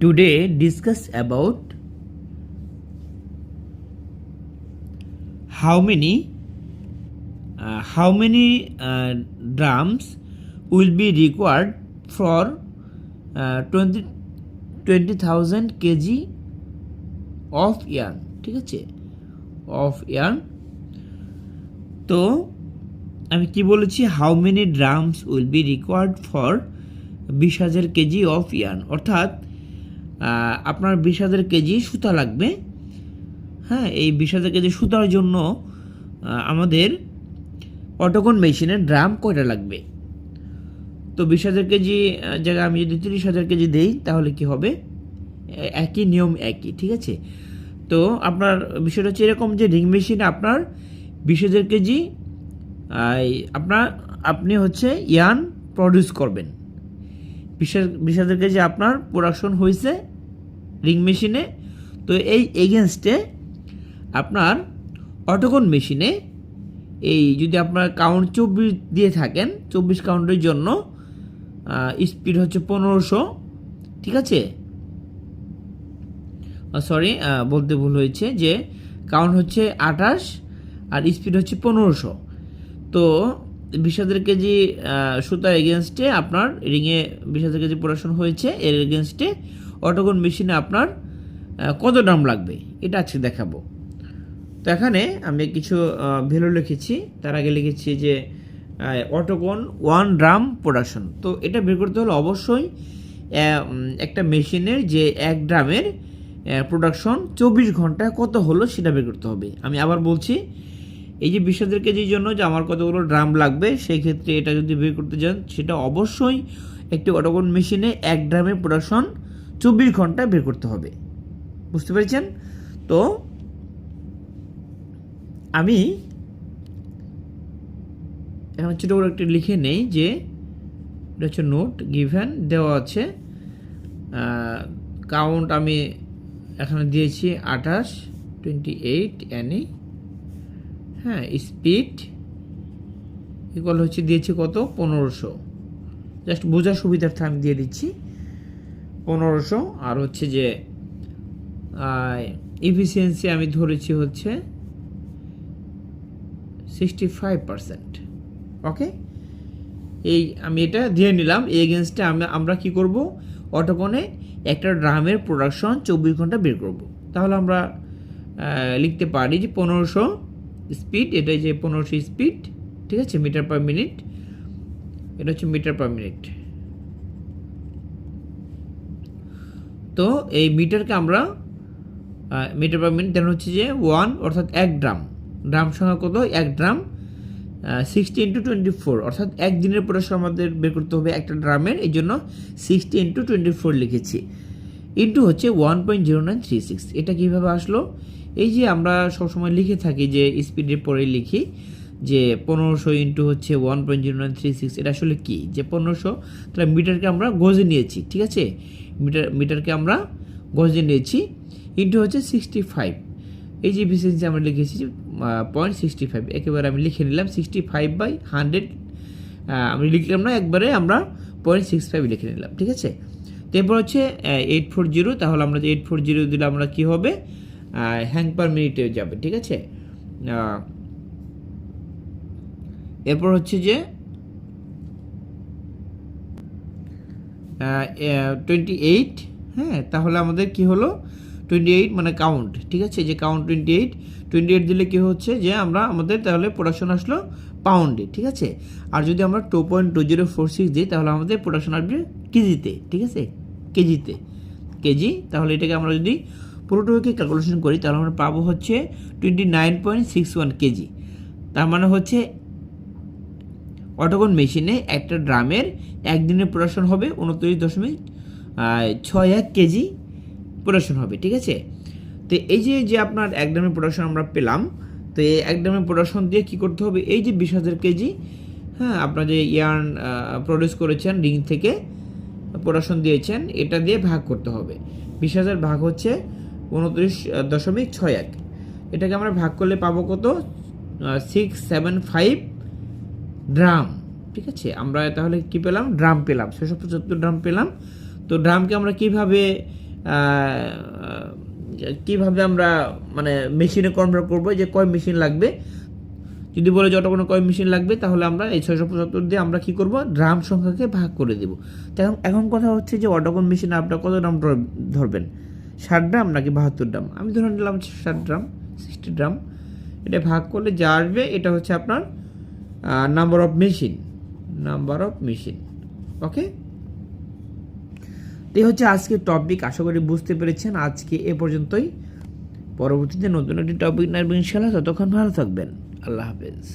today discuss about how many uh, how many uh, drums will be required for uh, 20 20000 kg of yarn ঠিক আছে of yarn তো আমি কি বলেছি how many drums will be required for বিশ হাজার KG of yarn অর্থাৎ আপনার বিশ হাজার কেজি সুতা লাগবে। হ্যাঁ এই বিশ হাজার কেজি সুতার জন্য আমাদের অটোকন মেশিনের ড্রাম কয়টা লাগবে? তো বিশ হাজার কেজি জায়গায় আমি যদি তিরিশ হাজার কেজি দেই, তাহলে কি হবে? একই নিয়ম একই, ঠিক আছে? তো আপনার বিষয়টা হচ্ছে এরকম যে রিং মেশিনে আপনার বিশ হাজার কেজি আপনার, আপনি হচ্ছে ইয়ান প্রডিউস করবেন। বিশ বিশ কেজি আপনার প্রোডাকশন হয়েছে রিং মেশিনে তো এই এগেনস্টে আপনার অটোকন মেশিনে এই যদি আপনার কাউন্ট চব্বিশ দিয়ে থাকেন, চব্বিশ কাউন্টের জন্য স্পিড হচ্ছে পনেরোশো, ঠিক আছে? সরি বলতে ভুল হয়েছে যে কাউন্ট হচ্ছে আঠাশ আর স্পিড হচ্ছে পনেরোশো। তো বিশ হাজার কেজি সুতার এগেনস্টে আপনার রিংয়ে বিশ হাজার কেজি প্রোডাকশন হয়েছে। এর এগেনস্টে অটোকন মেশিনে আপনার কত দাম লাগবে? এটা আজকে দেখাবো। তো এখানে আমি কিছু ভ্যালু লিখেছি। তার আগে লিখেছি যে অটোকন ওয়ান ড্রাম প্রোডাকশন তো এটা বের করতে হলে অবশ্যই একটা মেশিনের যে এক ড্রামের প্রোডাকশন চব্বিশ ঘন্টায় কত হলো সেটা বের করতে হবে। আমি আবার বলছি এই যে বিশ হাজার কেজির জন্য যে আমার কতগুলো ড্রাম লাগবে, সেই ক্ষেত্রে এটা যদি বের করতে যান, সেটা অবশ্যই একটি অটোকন মেশিনে এক ড্রামের প্রোডাকশন চব্বিশ ঘন্টায় বের করতে হবে। বুঝতে পেরেছেন? তো আমি এখন ছোটো করে একটু লিখে নেই যে, এটা হচ্ছে নোট গিভেন দেওয়া আছে। কাউন্ট আমি এখানে দিয়েছি আঠাশ টোয়েন্টি এইট এনি হ্যাঁ স্পিড ইকুয়াল হচ্ছে দিয়েছি কত? পনেরোশো। জাস্ট বোঝার সুবিধার্থে আমি দিয়ে দিচ্ছি। পনেরোশো, আর হচ্ছে যে ইফিসিয়েন্সি আমি ধরেছি হচ্ছে সিক্সটি ফাইভ পারসেন্ট ওকে এই আমি এটা দিয়ে নিলাম। এই এগেনস্টে আমরা আমরা কী করব? অটোকনে একটা ড্রামের প্রোডাকশন চব্বিশ ঘণ্টা বের করব। তাহলে আমরা লিখতে পারি যে পনেরোশো স্পিড, এটা যে পনেরোশো স্পিড, ঠিক আছে, মিটার পার মিনিট, এটা হচ্ছে মিটার পার মিনিট। তো এই মিটারকে আমরা মিটার পার মিনিট দেন হচ্ছে যে ওয়ান অর্থাৎ এক ড্রাম। ড্রাম সংখ্যা কত? এক drum sixty into twenty four অর্থাৎ এক দিনের প্রোডাকশন আমাদের বের করতে হবে একটা ড্রামের, এই জন্য সিক্সটি ইন্টু টোয়েন্টি ফোর লিখেছি। ইন্টু হচ্ছে one point zero nine three six এটা কীভাবে আসলো? এই যে আমরা সবসময় লিখে থাকি যে স্পিডের পরে লিখি, যে পনেরোশো ইন্টু হচ্ছে one point zero nine three six এটা আসলে কী? যে পনেরোশো, তাহলে মিটারকে আমরা গজে নিয়েছি, ঠিক আছে? মিটার, মিটারকে আমরা গজে নিয়েছি ইন্টু হচ্ছে সিক্সটি ফাইভ এই যে এফিসিয়েন্সি আমরা লিখেছি যে পয়েন্ট সিক্সটি ফাইভ একেবারে আমি লিখে নিলাম সিক্সটি ফাইভ বাই হান্ড্রেড আমি লিখলাম না, একবারে আমরা পয়েন্ট সিক্স ফাইভ লিখে নিলাম, ঠিক আছে? তারপর হচ্ছে এইট ফোর জিরো তাহলে আমরা যে এইট ফোর জিরো দিলে আমরা কী হবে? হ্যাং পার মিনিটে যাবে, ঠিক আছে? এরপর হচ্ছে যে টোয়েন্টি এইট হ্যাঁ তাহলে আমাদের কি হলো? টোয়েন্টি এইট মানে কাউন্ট ঠিক আছে? যে count twenty eight twenty eight দিলে কী হচ্ছে যে আমরা আমাদের তাহলে প্রোডাকশন আসলো পাউন্ডে ঠিক আছে? আর যদি আমরা two point two zero four six দিই, তাহলে আমাদের প্রোডাকশন আসবে কেজিতে, ঠিক আছে? কেজিতে। কেজি, তাহলে এটাকে আমরা যদি পুরোটাকে ক্যালকুলেশন করি, তাহলে আমরা পাবো হচ্ছে twenty nine point six one kg তার মানে হচ্ছে অটোকন মেশিনে একটা ড্রামের একদিনের প্রোডাকশন হবে উনত্রিশ দশমিক ছয় এক কেজি প্রোডাকশন হবে, ঠিক আছে? তো এই যে যে আপনার এক ড্রামের প্রোডাকশন আমরা পেলাম, তো এই এক ড্রামের প্রোডাকশন দিয়ে কী করতে হবে? এই যে বিশ হাজার কেজি হ্যাঁ আপনার যে ইয়ার্ন প্রডিউস করেছেন রিং থেকে প্রোডাকশন দিয়েছেন, এটা দিয়ে ভাগ করতে হবে। বিশ হাজার ভাগ হচ্ছে উনত্রিশ দশমিক ছয় এক। এটাকে আমরা ভাগ করলে পাবো কত? সিক্স সেভেন ফাইভ ড্রাম ঠিক আছে? আমরা তাহলে কি পেলাম? ড্রাম পেলাম। ছশো পঁচাত্তর ড্রাম পেলাম। তো ড্রামকে আমরা কীভাবে কীভাবে আমরা মানে মেশিনে কনভার্ট করব? যে কয় মেশিন লাগবে? যদি বলে যে কোনো কয় মেশিন লাগবে, তাহলে আমরা এই ছয়শো পঁচাত্তর দিয়ে আমরা কি করব? ড্রাম সংখ্যাকে ভাগ করে দেবো। এখন এখন কথা হচ্ছে যে অটোকন মেশিনে আপনার কত ড্রাম ধর- ধরবেন? ষাট ড্রাম নাকি বাহাত্তর ড্রাম আমি ধরে নিলাম ষাট ড্রাম সিক্সটি ড্রাম এটা ভাগ করলে যা আসবে, এটা হচ্ছে আপনার number of machine number of machine okay তো এই হচ্ছে আজকের টপিক আশা করি বুঝতে পেরেছেন। আজকে এ পর্যন্তই। পরবর্তীতে নতুন একটি টপিক নেবেন ইনশাল্লাহ ততক্ষণ ভালো থাকবেন। আল্লাহ হাফেজ।